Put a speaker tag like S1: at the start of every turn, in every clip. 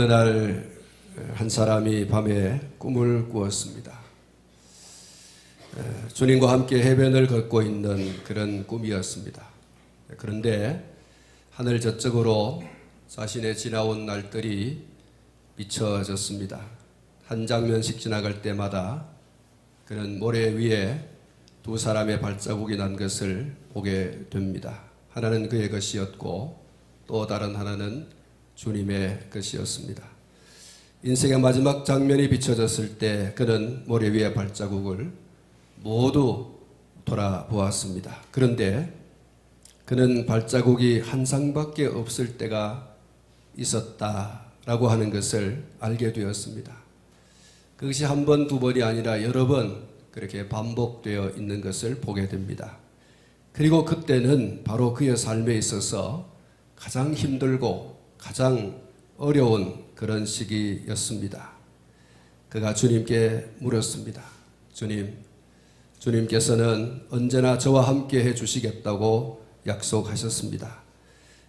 S1: 어느 날 한 사람이 밤에 꿈을 꾸었습니다. 에, 주님과 함께 해변을 걷고 있는 그런 꿈이었습니다. 그런데 하늘 저쪽으로 자신의 지나온 날들이 비춰졌습니다. 한 장면씩 지나갈 때마다 그는 모래 위에 두 사람의 발자국이 난 것을 보게 됩니다. 하나는 그의 것이었고 또 다른 하나는 주님의 것이었습니다. 인생의 마지막 장면이 비춰졌을 때 그는 모래 위의 발자국을 모두 돌아보았습니다. 그런데 그는 발자국이 한 쌍밖에 없을 때가 있었다라고 하는 것을 알게 되었습니다. 그것이 한 번, 두 번이 아니라 여러 번 그렇게 반복되어 있는 것을 보게 됩니다. 그리고 그때는 바로 그의 삶에 있어서 가장 힘들고 가장 어려운 그런 시기였습니다. 그가 주님께 물었습니다. 주님, 주님께서는 언제나 저와 함께 해 주시겠다고 약속하셨습니다.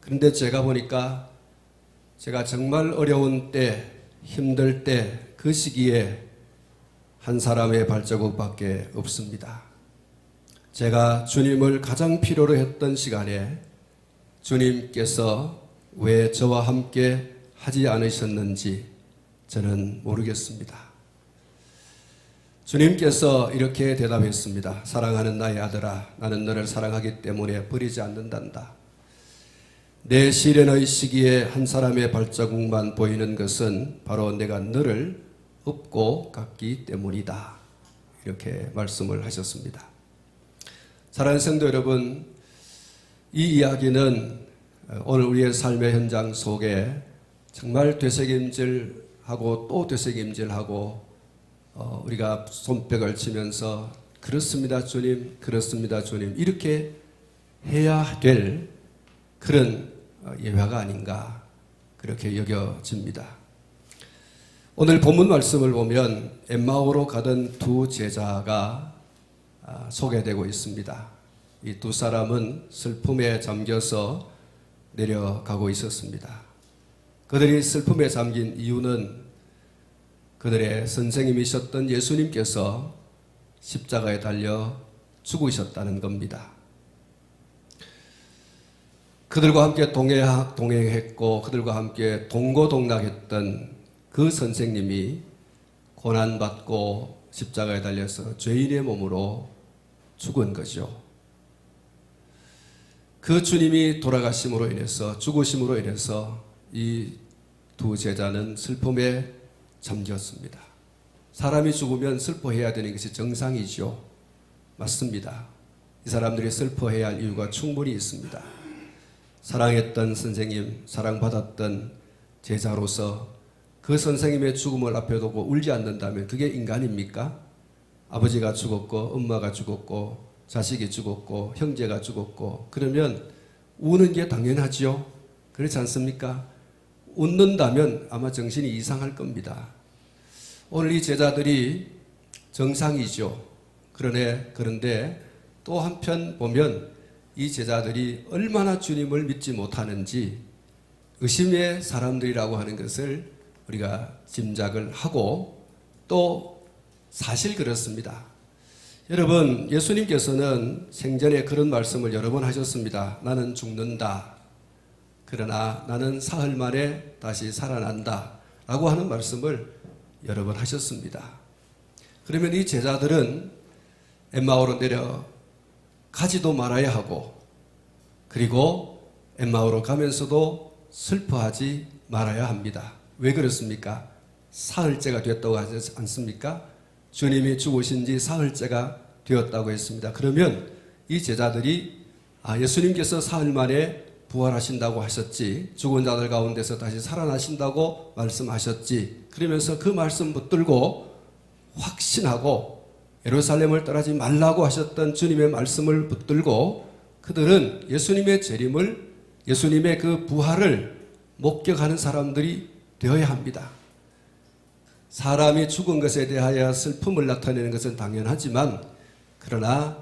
S1: 그런데 제가 보니까 제가 정말 어려운 때, 힘들 때, 그 시기에 한 사람의 발자국밖에 없습니다. 제가 주님을 가장 필요로 했던 시간에 주님께서 왜 저와 함께 하지 않으셨는지 저는 모르겠습니다. 주님께서 이렇게 대답했습니다. 사랑하는 나의 아들아, 나는 너를 사랑하기 때문에 버리지 않는단다. 내 시련의 시기에 한 사람의 발자국만 보이는 것은 바로 내가 너를 업고 갔기 때문이다. 이렇게 말씀을 하셨습니다. 사랑하는 성도 여러분, 이 이야기는 오늘 우리의 삶의 현장 속에 정말 되새김질하고 또 되새김질하고 어, 우리가 손뼉을 치면서 그렇습니다 주님 그렇습니다 주님 이렇게 해야 될 그런 어, 예화가 아닌가 그렇게 여겨집니다. 오늘 본문 말씀을 보면 엠마오로 가던 두 제자가 아, 소개되고 있습니다. 이 두 사람은 슬픔에 잠겨서 내려가고 있었습니다. 그들이 슬픔에 잠긴 이유는 그들의 선생님이셨던 예수님께서 십자가에 달려 죽으셨다는 겁니다. 그들과 함께 동행했고 그들과 함께 동고동락했던 그 선생님이 고난받고 십자가에 달려서 죄인의 몸으로 죽은 거죠. 그 주님이 돌아가심으로 인해서 죽으심으로 인해서 이 두 제자는 슬픔에 잠겼습니다. 사람이 죽으면 슬퍼해야 되는 것이 정상이죠. 맞습니다. 이 사람들이 슬퍼해야 할 이유가 충분히 있습니다. 사랑했던 선생님, 사랑받았던 제자로서 그 선생님의 죽음을 앞에 두고 울지 않는다면 그게 인간입니까? 아버지가 죽었고, 엄마가 죽었고, 자식이 죽었고, 형제가 죽었고, 그러면 우는 게 당연하지요? 그렇지 않습니까? 웃는다면 아마 정신이 이상할 겁니다. 오늘 이 제자들이 정상이죠. 그러네, 그런데 또 한편 보면 이 제자들이 얼마나 주님을 믿지 못하는지 의심의 사람들이라고 하는 것을 우리가 짐작을 하고 또 사실 그렇습니다. 여러분, 예수님께서는 생전에 그런 말씀을 여러 번 하셨습니다. 나는 죽는다. 그러나 나는 사흘 만에 다시 살아난다. 라고 하는 말씀을 여러 번 하셨습니다. 그러면 이 제자들은 엠마오로 내려 가지도 말아야 하고 그리고 엠마오로 가면서도 슬퍼하지 말아야 합니다. 왜 그렇습니까? 사흘째가 됐다고 하지 않습니까? 주님이 죽으신 지 사흘째가 되었다고 했습니다. 그러면 이 제자들이 아, 예수님께서 사흘 만에 부활하신다고 하셨지, 죽은 자들 가운데서 다시 살아나신다고 말씀하셨지, 그러면서 그 말씀 붙들고 확신하고 예루살렘을 떠나지 말라고 하셨던 주님의 말씀을 붙들고 그들은 예수님의 재림을, 예수님의 그 부활을 목격하는 사람들이 되어야 합니다. 사람이 죽은 것에 대하여 슬픔을 나타내는 것은 당연하지만 그러나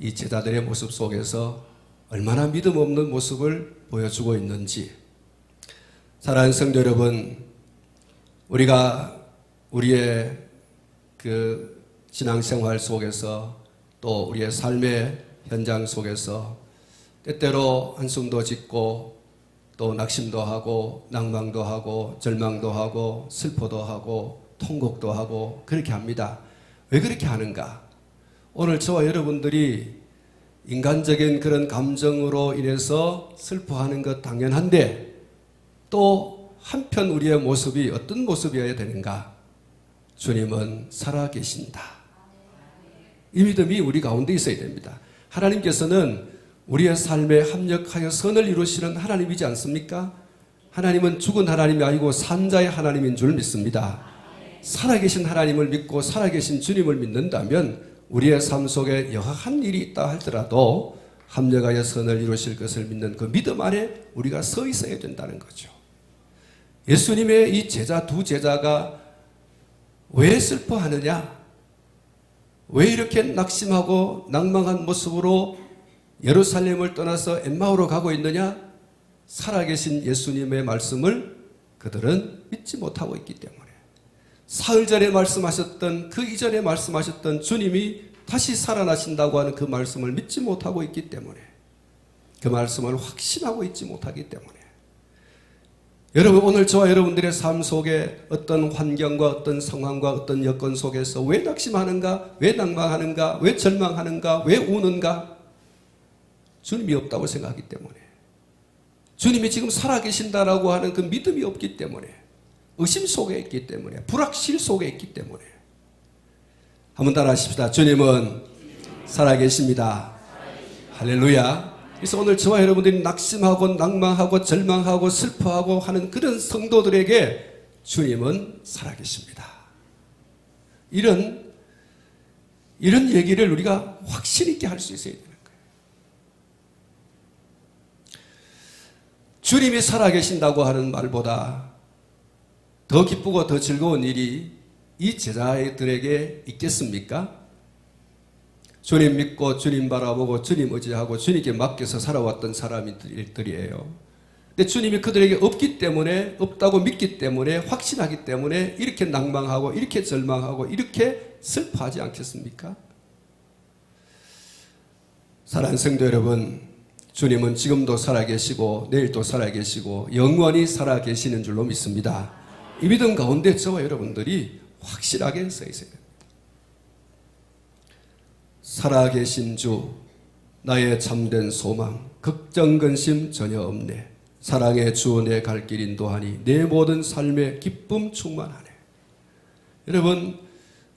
S1: 이 제자들의 모습 속에서 얼마나 믿음 없는 모습을 보여주고 있는지 사랑하는 성도 여러분 우리가 우리의 그 신앙생활 속에서 또 우리의 삶의 현장 속에서 때때로 한숨도 짓고 또 낙심도 하고 낭망도 하고 절망도 하고 슬퍼도 하고 통곡도 하고 그렇게 합니다. 왜 그렇게 하는가? 오늘 저와 여러분들이 인간적인 그런 감정으로 인해서 슬퍼하는 것 당연한데 또 한편 우리의 모습이 어떤 모습이어야 되는가? 주님은 살아 계신다. 이 믿음이 우리 가운데 있어야 됩니다. 하나님께서는 우리의 삶에 합력하여 선을 이루시는 하나님이지 않습니까? 하나님은 죽은 하나님이 아니고 산자의 하나님인 줄 믿습니다. 살아계신 하나님을 믿고 살아계신 주님을 믿는다면 우리의 삶 속에 여하한 일이 있다 할지라도 합력하여 선을 이루실 것을 믿는 그 믿음 안에 우리가 서 있어야 된다는 거죠. 예수님의 이 제자 두 제자가 왜 슬퍼하느냐? 왜 이렇게 낙심하고 낭망한 모습으로 예루살렘을 떠나서 엠마오로 가고 있느냐? 살아계신 예수님의 말씀을 그들은 믿지 못하고 있기 때문에 사흘 전에 말씀하셨던 그 이전에 말씀하셨던 주님이 다시 살아나신다고 하는 그 말씀을 믿지 못하고 있기 때문에 그 말씀을 확신하고 있지 못하기 때문에. 여러분 오늘 저와 여러분들의 삶 속에 어떤 환경과 어떤 상황과 어떤 여건 속에서 왜 낙심하는가 왜 낭망하는가 왜 절망하는가 왜 우는가? 주님이 없다고 생각하기 때문에. 주님이 지금 살아계신다라고 하는 그 믿음이 없기 때문에 의심 속에 있기 때문에 불확실 속에 있기 때문에 한번 따라 하십시다. 주님은 살아계십니다. 할렐루야. 그래서 오늘 저와 여러분들이 낙심하고 낭망하고 절망하고 슬퍼하고 하는 그런 성도들에게 주님은 살아계십니다. 이런 이런 얘기를 우리가 확신 있게 할 수 있어야 되는 거예요. 주님이 살아계신다고 하는 말보다 더 기쁘고 더 즐거운 일이 이 제자들에게 있겠습니까? 주님 믿고 주님 바라보고 주님 의지하고 주님께 맡겨서 살아왔던 사람들이에요. 근데 주님이 그들에게 없기 때문에 없다고 믿기 때문에 확신하기 때문에 이렇게 낭망하고 이렇게 절망하고 이렇게 슬퍼하지 않겠습니까? 사랑하는 성도 여러분, 주님은 지금도 살아계시고 내일도 살아계시고 영원히 살아계시는 줄로 믿습니다. 이 믿음 가운데 저와 여러분들이 확실하게 서 있어야 됩니다. 살아계신 주, 나의 참된 소망, 걱정, 근심 전혀 없네. 사랑의 주 내 갈 길 인도하니 내 모든 삶의 기쁨 충만하네. 여러분,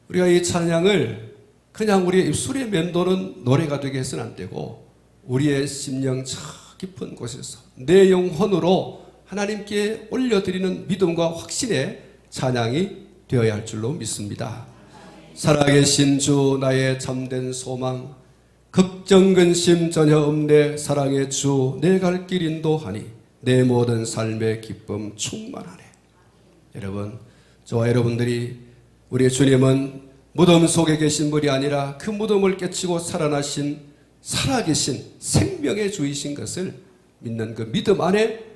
S1: 우리가 이 찬양을 그냥 우리의 입술에 맴도는 노래가 되게 해서는 안 되고 우리의 심령 저 깊은 곳에서 내 영혼으로 하나님께 올려드리는 믿음과 확신의 찬양이 되어야 할 줄로 믿습니다. 살아계신 주 나의 참된 소망 걱정 근심 전혀 없네 사랑의 주 내 갈 길 인도하니 내 모든 삶의 기쁨 충만하네. 여러분 저와 여러분들이 우리의 주님은 무덤 속에 계신 분이 아니라 그 무덤을 깨치고 살아나신 살아계신 생명의 주이신 것을 믿는 그 믿음 안에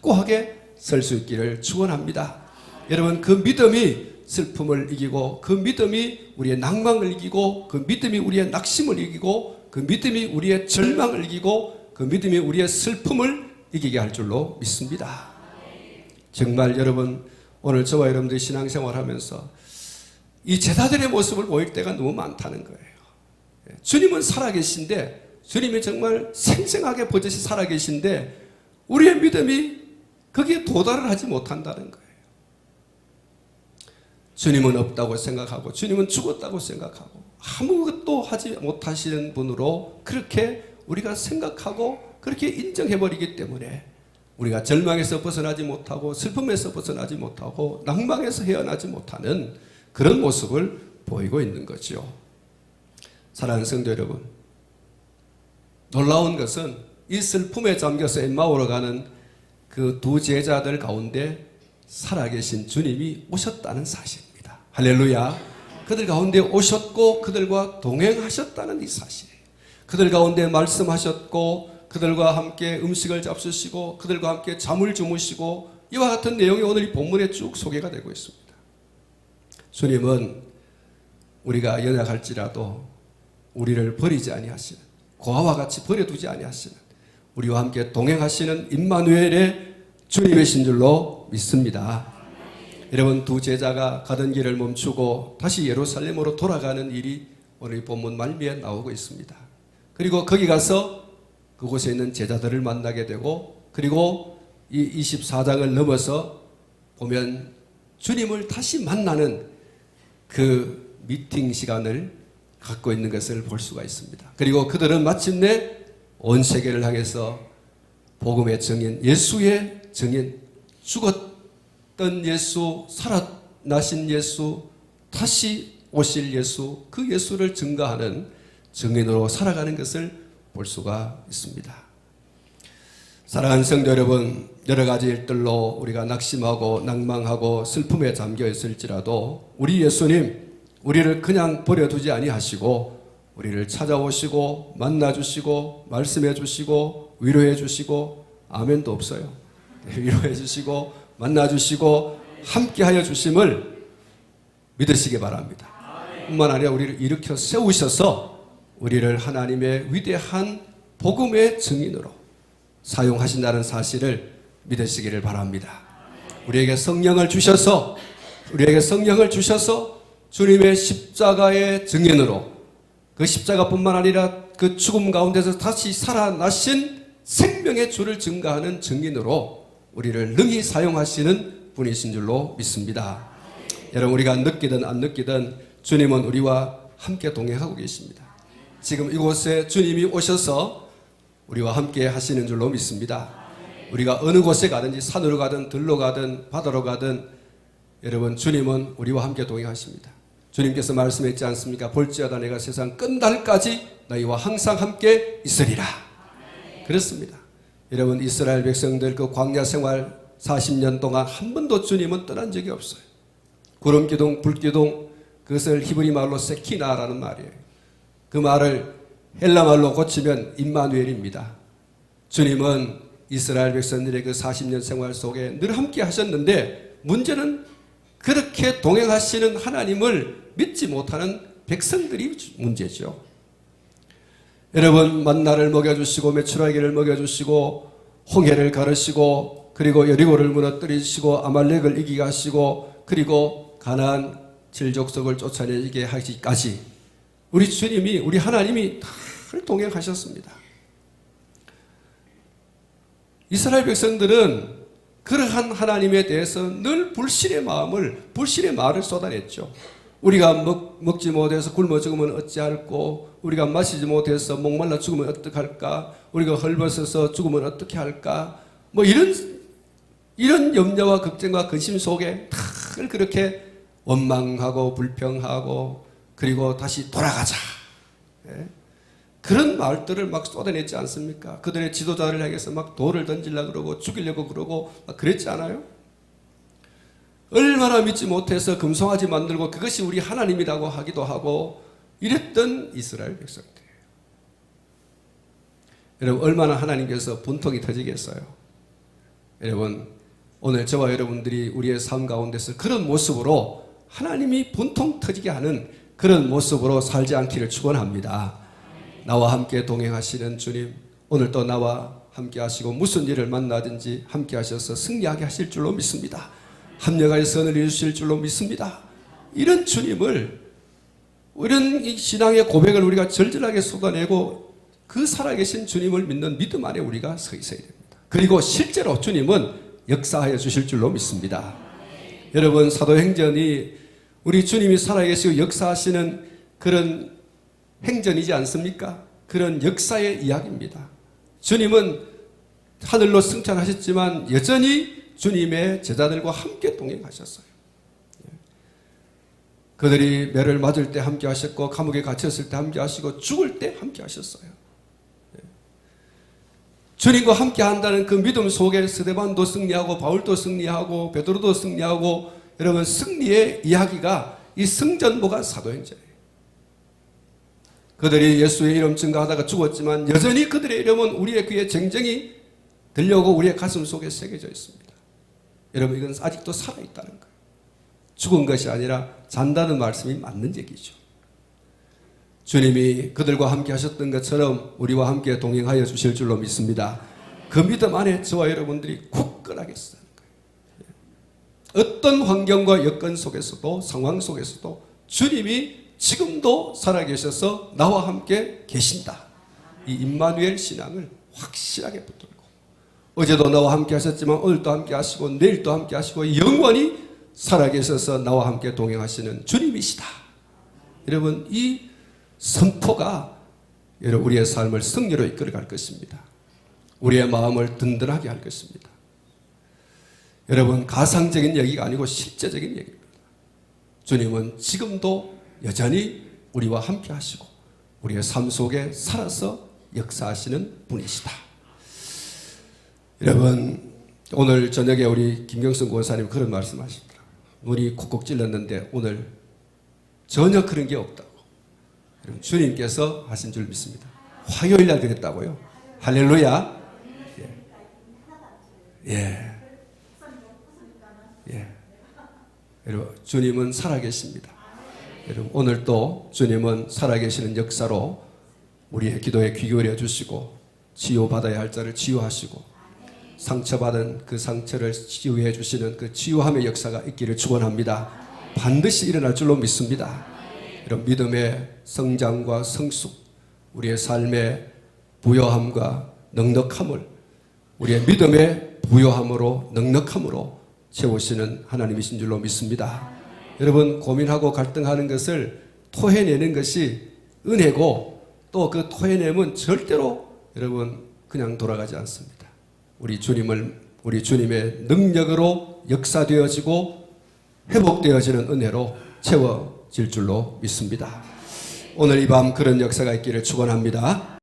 S1: 확고하게 설 수 있기를 축원합니다. 여러분 그 믿음이 슬픔을 이기고 그 믿음이 우리의 낭망을 이기고 그 믿음이 우리의 낙심을 이기고 그 믿음이 우리의 절망을 이기고 그 믿음이 우리의 슬픔을 이기게 할 줄로 믿습니다. 정말 여러분 오늘 저와 여러분들이 신앙생활 하면서 이 제자들의 모습을 보일 때가 너무 많다는 거예요. 예, 주님은 살아계신데 주님이 정말 생생하게 버젓이 살아계신데 우리의 믿음이 거기에 도달을 하지 못한다는 거예요. 주님은 없다고 생각하고 주님은 죽었다고 생각하고 아무것도 하지 못하시는 분으로 그렇게 우리가 생각하고 그렇게 인정해 버리기 때문에 우리가 절망에서 벗어나지 못하고 슬픔에서 벗어나지 못하고 낭망에서 헤어나지 못하는 그런 모습을 보이고 있는 거죠. 사랑하는 성도 여러분, 놀라운 것은 이 슬픔에 잠겨서 엠마오로 가는 그 두 제자들 가운데 살아계신 주님이 오셨다는 사실입니다. 할렐루야. 그들 가운데 오셨고 그들과 동행하셨다는 이 사실이에요. 그들 가운데 말씀하셨고 그들과 함께 음식을 잡수시고 그들과 함께 잠을 주무시고 이와 같은 내용이 오늘 이 본문에 쭉 소개가 되고 있습니다. 주님은 우리가 연약할지라도 우리를 버리지 아니하시는 고아와 같이 버려두지 아니하시는 우리와 함께 동행하시는 임마누엘의 주님이신 줄로 믿습니다. 여러분 두 제자가 가던 길을 멈추고 다시 예루살렘으로 돌아가는 일이 오늘 이 본문 말미에 나오고 있습니다. 그리고 거기 가서 그곳에 있는 제자들을 만나게 되고 그리고 이 24장을 넘어서 보면 주님을 다시 만나는 그 미팅 시간을 갖고 있는 것을 볼 수가 있습니다. 그리고 그들은 마침내 온 세계를 향해서 복음의 증인, 예수의 증인, 죽었던 예수, 살아나신 예수, 다시 오실 예수, 그 예수를 증거하는 증인으로 살아가는 것을 볼 수가 있습니다. 사랑하는 성도 여러분, 여러 가지 일들로 우리가 낙심하고 낭망하고 슬픔에 잠겨 있을지라도 우리 예수님 우리를 그냥 버려두지 아니하시고 우리를 찾아오시고 만나 주시고 말씀해 주시고 위로해 주시고 아멘도 없어요. 위로해 주시고 만나 주시고 함께하여 주심을 믿으시기 바랍니다. 뿐만 아니라 우리를 일으켜 세우셔서 우리를 하나님의 위대한 복음의 증인으로 사용하신다는 사실을 믿으시기를 바랍니다. 우리에게 성령을 주셔서 우리에게 성령을 주셔서 주님의 십자가의 증인으로 그 십자가뿐만 아니라 그 죽음 가운데서 다시 살아나신 생명의 주를 증가하는 증인으로 우리를 능히 사용하시는 분이신 줄로 믿습니다. 여러분 우리가 느끼든 안 느끼든 주님은 우리와 함께 동행하고 계십니다. 지금 이곳에 주님이 오셔서 우리와 함께 하시는 줄로 믿습니다. 우리가 어느 곳에 가든지 산으로 가든 들로 가든 바다로 가든 여러분 주님은 우리와 함께 동행하십니다. 주님께서 말씀했지 않습니까? 볼지어다 내가 세상 끝날까지 너희와 항상 함께 있으리라. 그렇습니다. 여러분 이스라엘 백성들 그 광야 생활 40년 동안 한 번도 주님은 떠난 적이 없어요. 구름 기둥, 불 기둥 그것을 히브리 말로 세키나라는 말이에요. 그 말을 헬라 말로 고치면 임마누엘입니다. 주님은 이스라엘 백성들의 그 40년 생활 속에 늘 함께 하셨는데 문제는 그렇게 동행하시는 하나님을 믿지 못하는 백성들이 문제죠. 여러분 만나를 먹여주시고 메추라기를 먹여주시고 홍해를 가르시고 그리고 여리고를 무너뜨리시고 아말렉을 이기게 하시고 그리고 가나안 질족속을 쫓아내게 하기까지 우리 주님이 우리 하나님이 다 동행하셨습니다. 이스라엘 백성들은 그러한 하나님에 대해서 늘 불신의 마음을 불신의 말을 쏟아냈죠. 우리가 먹, 먹지 못해서 굶어 죽으면 어찌할꼬 우리가 마시지 못해서 목말라 죽으면 어떡할까 우리가 헐벗어서 죽으면 어떻게 할까 뭐 이런 이런 염려와 걱정과 근심 속에 늘 그렇게 원망하고 불평하고 그리고 다시 돌아가자 예? 그런 말들을 막 쏟아냈지 않습니까? 그들의 지도자를 향해서 막 돌을 던지려고 그러고 죽이려고 그러고 막 그랬지 않아요? 얼마나 믿지 못해서 금송아지 만들고 그것이 우리 하나님이라고 하기도 하고 이랬던 이스라엘 백성들이에요. 여러분 얼마나 하나님께서 분통이 터지겠어요? 여러분 오늘 저와 여러분들이 우리의 삶 가운데서 그런 모습으로 하나님이 분통 터지게 하는 그런 모습으로 살지 않기를 축원합니다. 나와 함께 동행하시는 주님 오늘 또 나와 함께 하시고 무슨 일을 만나든지 함께 하셔서 승리하게 하실 줄로 믿습니다. 합력하여 선을 이루실 줄로 믿습니다. 이런 주님을 이런 이 신앙의 고백을 우리가 절절하게 쏟아내고 그 살아계신 주님을 믿는 믿음 안에 우리가 서 있어야 됩니다. 그리고 실제로 주님은 역사하여 주실 줄로 믿습니다. 여러분 사도행전이 우리 주님이 살아계시고 역사하시는 그런 행전이지 않습니까? 그런 역사의 이야기입니다. 주님은 하늘로 승천하셨지만 여전히 주님의 제자들과 함께 동행하셨어요. 그들이 매를 맞을 때 함께 하셨고 감옥에 갇혔을 때 함께 하시고 죽을 때 함께 하셨어요. 주님과 함께 한다는 그 믿음 속에 스데반도 승리하고 바울도 승리하고 베드로도 승리하고 여러분 승리의 이야기가 이 승전보가 사도행전이에요. 그들이 예수의 이름 증가하다가 죽었지만 여전히 그들의 이름은 우리의 귀에 쟁쟁이 들려오고 우리의 가슴 속에 새겨져 있습니다. 여러분 이건 아직도 살아 있다는 거예요. 죽은 것이 아니라 잔다는 말씀이 맞는 얘기죠. 주님이 그들과 함께 하셨던 것처럼 우리와 함께 동행하여 주실 줄로 믿습니다. 그 믿음 안에 저와 여러분들이 굳건하게 쓰는 거예요. 어떤 환경과 여건 속에서도 상황 속에서도 주님이 지금도 살아계셔서 나와 함께 계신다. 이 임마누엘 신앙을 확실하게 붙들고 어제도 나와 함께 하셨지만 오늘도 함께 하시고 내일도 함께 하시고 영원히 살아계셔서 나와 함께 동행하시는 주님이시다. 여러분 이 선포가 여러분 우리의 삶을 승리로 이끌어갈 것입니다. 우리의 마음을 든든하게 할 것입니다. 여러분 가상적인 얘기가 아니고 실제적인 얘기입니다. 주님은 지금도 여전히 우리와 함께 하시고 우리의 삶 속에 살아서 역사하시는 분이시다. 여러분 오늘 저녁에 우리 김경선 권사님 그런 말씀하십니다. 눈이 콕콕 찔렀는데 오늘 전혀 그런 게 없다고. 주님께서 하신 줄 믿습니다. 화요일 날 그랬다고요. 할렐루야. 예. 예. 예. 여러분 주님은 살아계십니다. 여러분 오늘 또 주님은 살아계시는 역사로 우리의 기도에 귀 기울여 주시고 치유받아야 할 자를 치유하시고 상처받은 그 상처를 치유해 주시는 그 치유함의 역사가 있기를 축원합니다. 반드시 일어날 줄로 믿습니다. 이런 믿음의 성장과 성숙, 우리의 삶의 부요함과 넉넉함을 우리의 믿음의 부요함으로 넉넉함으로 채우시는 하나님이신 줄로 믿습니다. 여러분 고민하고 갈등하는 것을 토해내는 것이 은혜고 또 그 토해냄은 절대로 여러분 그냥 돌아가지 않습니다. 우리 주님을 우리 주님의 능력으로 역사되어지고 회복되어지는 은혜로 채워질 줄로 믿습니다. 오늘 이 밤 그런 역사가 있기를 축원합니다.